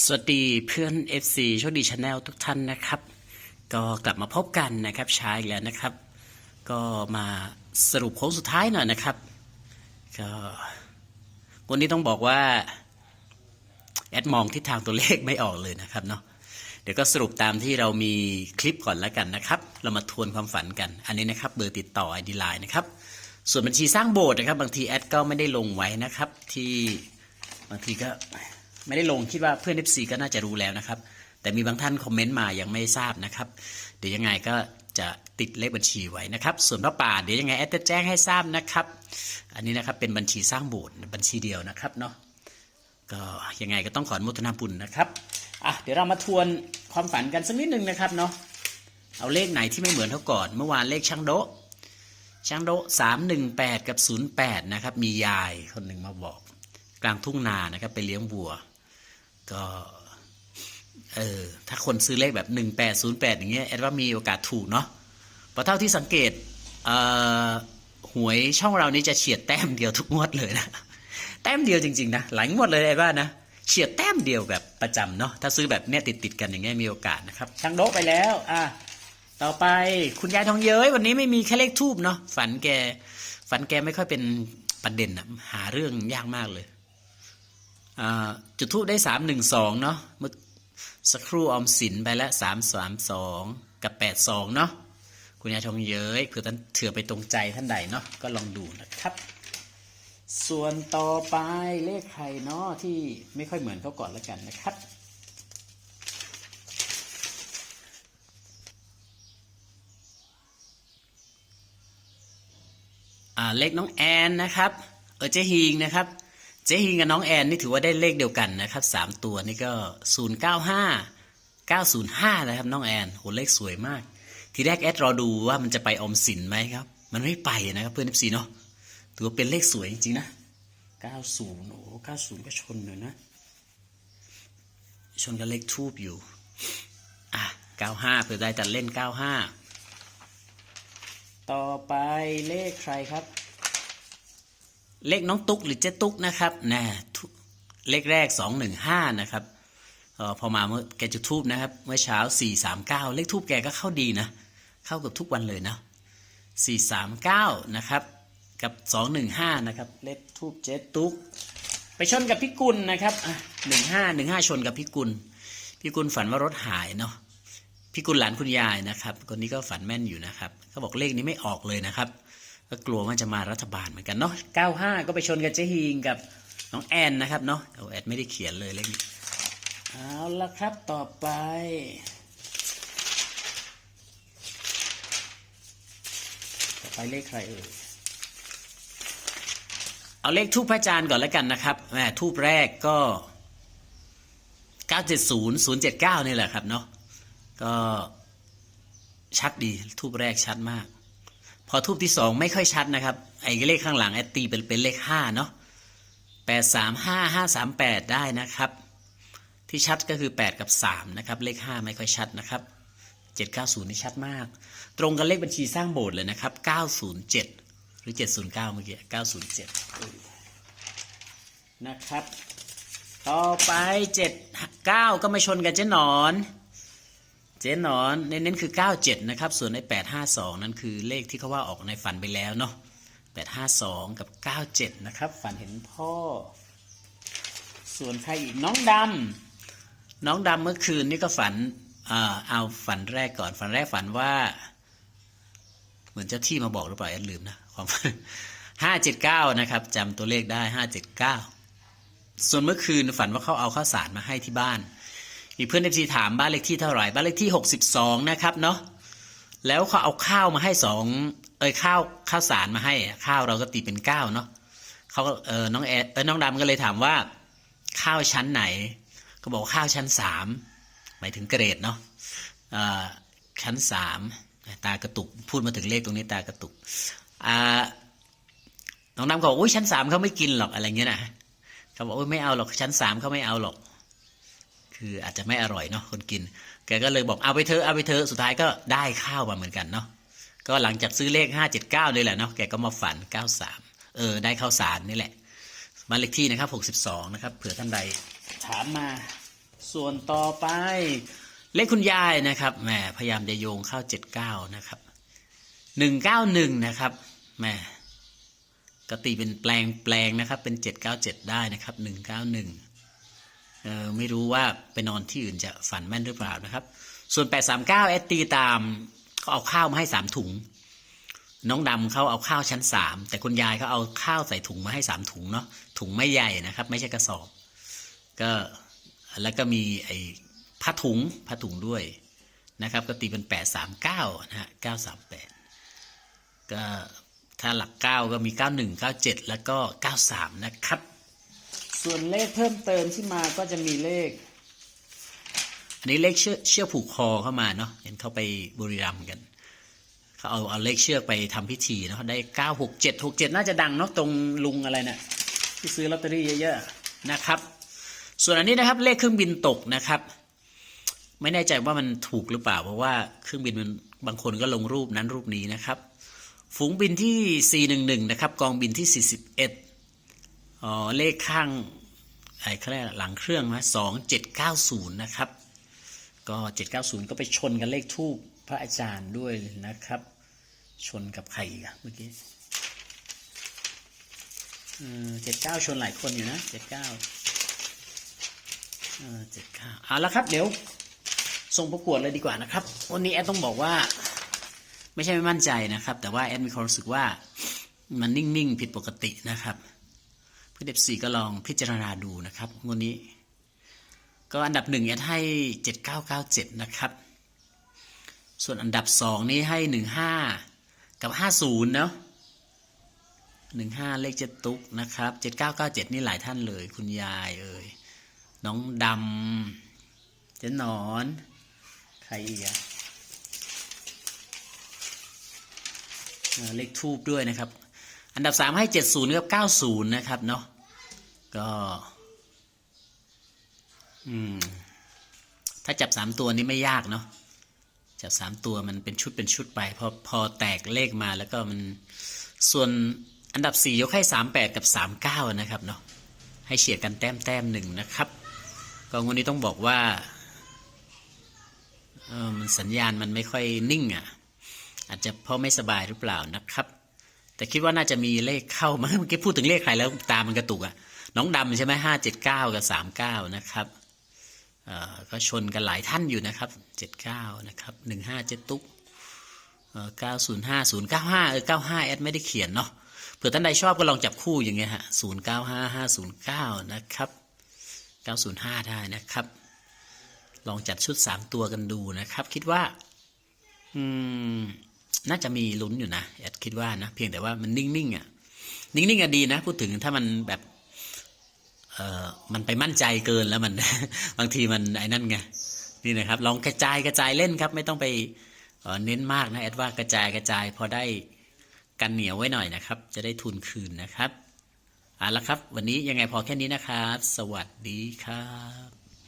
สวัสดีเพื่อน FC โชคดีชาแนลทุกท่านนะครับ ก็กลับมาพบกันนะครับช้าอีกแล้วนะครับ ก็มาสรุปโค้งสุดท้ายหน่อยนะครับ ก็วันนี้ต้องบอกว่า แอดมองทิศทางตัวเลขไม่ออกเลยนะครับเนาะเดี๋ยวก็สรุปตามที่เรามีคลิปก่อนแล้วกันนะครับ เรามาทวนความฝันกัน อันนี้นะครับเบอร์ติดต่อ ID Line นะครับ ส่วนบัญชีสร้างโบสถ์นะครับ บางทีแอดก็ไม่ได้ลงไว้นะครับ ที่บางทีก็ ไม่ได้ลงคิดว่าเพื่อน FC ก็น่าจะรู้แล้วนะครับ แต่มีบางท่านคอมเมนต์มายังไม่ทราบนะครับ เดี๋ยวยังไงก็จะติดเลขบัญชีไว้นะครับ ส่วนพระป่าเดี๋ยวยังไงแอดจะแจ้งให้ทราบนะครับ อันนี้นะครับเป็นบัญชีสร้างโบสถ์บัญชีเดียวนะครับเนาะก็ยังไงก็ต้องขออนุโมทนาบุญนะครับอะเดี๋ยวเรามาทวนความฝันกันสักนิดนึงนะครับเนาะเอาเลขไหนที่ไม่เหมือนเท่าก่อน เมื่อวานเลขช่างโดช่างโดสามหนึ่งแปดกับศูนย์แปดนะครับ มียายคนหนึ่งมาบอก กลางทุ่งนานะครับ ไปเลี้ยงวัว ก็เออถ้าคนซื้อเลขแบบหนึ่งแปดศูนย์แปดอย่างเงี้ยแอดว่ามีโอกาสถูกเนาะเพราะเท่าที่สังเกตเอ่อหวยช่องเรานี่จะเฉียดแต้มเดียวทุกงวดเลยนะ แต้มเดียวจริงๆนะหลายงวดเลยไอ้บ้านนะเฉียดแต้มเดียวแบบประจำเนาะถ้าซื้อแบบเนี้ยติดติดๆกันอย่างเงี้ยมีโอกาสนะครับช่างโดไปแล้วอะต่อไปคุณยายทองเย้ยวันนี้ไม่มีแค่เลขทูบเนาะฝันแกฝันแกไม่ค่อยเป็นประเด็นอะหาเรื่องยากมากเลย จุดทูบได้สามหนึ่งสองเนาะเมื่อสักครู่ออมสินไปแล้วสามสามสองกับแปดสองเนาะคุณยายทองเย้ยเผื่อท่านเถื่อไปตรงใจท่านใดเนาะก็ลองดูนะครับ ส่วนต่อไปเลขใครเนาะที่ไม่ค่อยเหมือนเขาก่อนแล้วกันนะครับเลขน้องแอนนะครับ เออเจฮิงนะครับ เจ๊ฮิงกับน้องแอนนี่ถือว่าได้เลขเดียวกันนะครับสามตัวนี่ก็ศูนย์เก้าห้าเก้าศูนย์ห้านะครับน้องแอนโหเลขสวยมาก ทีแรกแอดรอดูว่ามันจะไปอมสินไหมครับ มันไม่ไปนะครับเพื่อนเอฟซีเนาะถือว่าเป็นเลขสวยจริงๆนะเก้าศูนย์โอ้เก้าศูนย์ก็ชนเลยนะชนกับเลขทูบอยู่อะเก้าห้าเผื่อได้ตัดเล่นเก้าห้าต่อไปเลขใครครับ เลขน้องตุ๊กหรือเจ๊ตุ๊กนะครับนะเลขแรกสองหนึ่งห้านะครับออพอมาเมื่อแกจุดทูบนะครับ เมื่อเช้าสี่สามเก้าเลขทูบแกก็เข้าดีนะ เข้ากับทุกวันเลยนะสี่สามเก้านะครับ กับสองหนึ่งห้านะครับ เลขทูบเจ๊ตุ๊ก ไปชนกับพี่กุลนะครับหนึ่งห้าหนึ่งห้าชนกับพี่กุลพี่กุลฝันว่ารถหายเนาะพี่กุลหลานคุณยายนะครับ คนนี้ก็ฝันแม่นอยู่นะครับเขาบอกเลขนี้ไม่ออกเลยนะครับ ก็กลัวว่าจะมารัฐบาลเหมือนกันเนาะ95 ก็ไปชนกับเจฮีงกับน้องแอนนะครับเนาะเอาแอดไม่ได้เขียนเลยเลขนี้เอาละครับต่อไป ต่อไปเลขใครเอ่ยเอาเลขทูปพระอาจารย์ก่อนแล้วกันนะครับแหมทูปแรกก็ 970 079 นี่แหละครับเนาะก็ชัดดีทูบแรกชัดมาก พอทูบที่สองไม่ค่อยชัดนะครับ ไอ้เลขข้างหลังไอ้ตีเป็นเป็นเลขห้าเนาะแปดสามห้าห้าสามแปดได้นะครับ ที่ชัดก็คือแปดกับสามนะครับ เลขห้าไม่ค่อยชัดนะครับเจ็ดเก้าศูนย์นี่ชัดมาก ตรงกับเลขบัญชีสร้างโบสถ์เลยนะครับเก้าศูนย์เจ็ดหรือเจ็ดศูนย์เก้าเมื่อกี้เก้าศูนย์เจ็ดนะครับ ต่อไปเจ็ดเก้าก็มาชนกับเจ๊หนอน เจ๊นอนเน้นๆคือ 97 นะครับ ส่วนใน 852 นั่นคือเลขที่เขาว่าออกในฝันไปแล้วเนาะ852 กับ 97 นะครับ ฝันเห็นพ่อ ส่วนใครอีกน้องดำน้องดำเมื่อคืนนี่ก็ฝันเอ่อเอาฝันแรกก่อนฝันแรกฝันว่า เหมือนเจ้าที่มาบอกหรือเปล่าแอดลืมนะความฝัน579นะครับจำตัวเลขได้579ส่วนเมื่อคืนฝันว่าเขาเอาข้าวสารมาให้ที่บ้าน มีเพื่อนเอฟซีถามบ้านเลขที่เท่าไหร่บ้านเลขที่ 62 นะครับเนาะแล้วเขาเอาข้าวมาให้สองเอ้ยข้าวข้าวสารมาให้ข้าวเราก็ตีเป็นเก้าเนาะเขาก็เออน้องแอดเออน้องดำก็เลยถามว่า ข้าวชั้นไหน ก็บอกข้าวชั้นสามหมายถึงเกรดเนาะเอ่อชั้นสามตากระตุกพูดมาถึงเลขตรงนี้ตากระตุกอ่าน้องดำก็บอกอุ้ยชั้นสามเขาไม่กินหรอกอะไรเงี้ยนะเขาบอกโอ้ยไม่เอาหรอกชั้นสามเขาไม่เอาหรอก คืออาจจะไม่อร่อยเนาะคนกิน แกก็เลยบอกเอาไปเถอะเอาไปเถอะสุดท้ายก็ได้ข้าวมาเหมือนกันเนาะก็หลังจากซื้อเลข 579เลยแหละเนาะแกก็มาฝัน 93 เออ ได้ข้าวสารนี่แหละมาเลขที่นะครับ 62 นะครับ เผื่อท่านใดถามมา ส่วนต่อไป เลขคุณยายนะครับแหมพยายามจะโยงเข้า 79 นะครับ 191 นะครับแหมกติเป็นแปลงแปลงนะครับ เป็น 797 ได้นะครับ 191 ไม่รู้ว่าไปนอนที่อื่นจะฝันแม่นหรือเปล่านะครับ ส่วนแปดสามเก้าเอสตีตามเขาเอาข้าวมาให้สามถุง น้องดำเขาเอาข้าวชั้นสามแต่คุณยายเขาเอาข้าวใส่ถุงมาให้สามถุงเนาะถุงไม่ใหญ่นะครับ ไม่ใช่กระสอบ ก็แล้วก็มีไอ้ผ้าถุงผ้าถุงด้วยนะครับ ก็ตีเป็นแปดสามเก้านะฮะเก้าสามแปดก็ถ้าหลักเก้าก็มีเก้าหนึ่งเก้าเจ็ดแล้วก็เก้าสามนะครับ ส่วนเลขเพิ่มเติมที่มาก็จะมีเลขอันนี้เลขเชือกเชือกผูกคอเข้ามาเนาะเห็นเขาไปบุรีรัมย์กันเขาเอาเอาเลขเชือกไปทำพิธีเนาะได้เก้าหกเจ็ดหกเจ็ดน่าจะดังเนาะตรงลุงอะไรเนะ่ะที่ซื้อลอตเตอรี่เยอะๆนะครับ ส่วนอันนี้นะครับเลขเครื่องบินตกนะครับ ไม่แน่ใจว่ามันถูกหรือเปล่า เพราะว่าเครื่องบินมันบางคนก็ลงรูปนั้นรูปนี้นะครับ ฝูงบินที่ 411 นะครับ กองบินที่ 41 อ๋อเลขข้างไอ้เขาเรียกหลังเครื่องนะ2790นย์นะครับ ก็790ก็ไปชนกันเลขทูปพระอาจารย์ด้วยนะครับ ชนกับใครอีกอะเมื่อกี้เจ็ดเก้าชนหลายคนอยู่นะเจ็ดเก้าเจ็ดเก้าเอาละครับ เดี๋ยวส่งประกวดเลยดีกว่านะครับ วันนี้แอดต้องบอกว่า ไม่ใช่ไม่มั่นใจนะครับ แต่ว่าแอดมีความรู้สึกว่ามันนิ่ง ๆ ผิดปกตินะครับ เด็บสี่ก็ลองพิจารณาดูนะครับงวดนี้ ก็อันดับหนึ่งแอดให้เจ็ดเก้าเก้าเจ็ดนะครับ ส่วนอันดับสองนี่ให้หนึ่งห้ากับห้าศูนย์เนาะหนึ่งห้าเลขเจ็ดตุกนะครับเจ็ดเก้าเก้าเจ็ดนี่หลายท่านเลย คุณยายเอ่ยน้องดำเจ๊นอน ใครอีกอะเอ่อเลขทูบด้วยนะครับ อันดับสามให้เจ็ดศูนย์กับเก้าศูนย์นะครับเนาะ ก็ อืม ถ้าจับสามตัวนี้ไม่ยากเนาะจับสามตัวมันเป็นชุดเป็นชุดไป พอพอแตกเลขมาแล้วก็มันส่วนอันดับสี่ยกให้สามแปดกับสามเก้านะครับเนาะให้เฉียดกันแต้มแต้มหนึ่งนะครับ ก็วันนี้ต้องบอกว่าเออมันสัญญาณมันไม่ค่อยนิ่งอะ อาจจะเพราะไม่สบายหรือเปล่านะครับ แต่คิดว่าน่าจะมีเลขเข้ามาเมื่อกี้พูดถึงเลขใครแล้วตามันกระตุกอะ น้องดำใช่ไหมห้าเจ็ดเก้ากับสามเก้านะครับก็ชนกันหลายท่านอยู่นะครับ79นะครับ157ตุ๊กเอ่อ905 095เก้าห้าเออ95แอดไม่ได้เขียนเนาะเผื่อท่านใดชอบก็ลองจับคู่อย่างเงี้ยฮะ095 509นย์เก้านะครับ905ได้นะครับ ลองจัดชุด3ตัวกันดูนะครับ คิดว่า อืมน่าจะมีลุ้นอยู่นะแอดคิดว่านะ เพียงแต่ว่ามันนิ่งๆอะ นิ่งๆอะดีนะ พูดถึงถ้ามันแบบ เออมันไปมั่นใจเกินแล้วมันบางทีมันไอ้นั่นไงนี่นะครับ ลองกระจายกระจายเล่นครับ ไม่ต้องไปเน้นมากนะแอดว่ากระจายกระจาย พอได้กันเหนียวไว้หน่อยนะครับ จะได้ทุนคืนนะครับเอาละครับ วันนี้ยังไงพอแค่นี้นะครับ สวัสดีครับ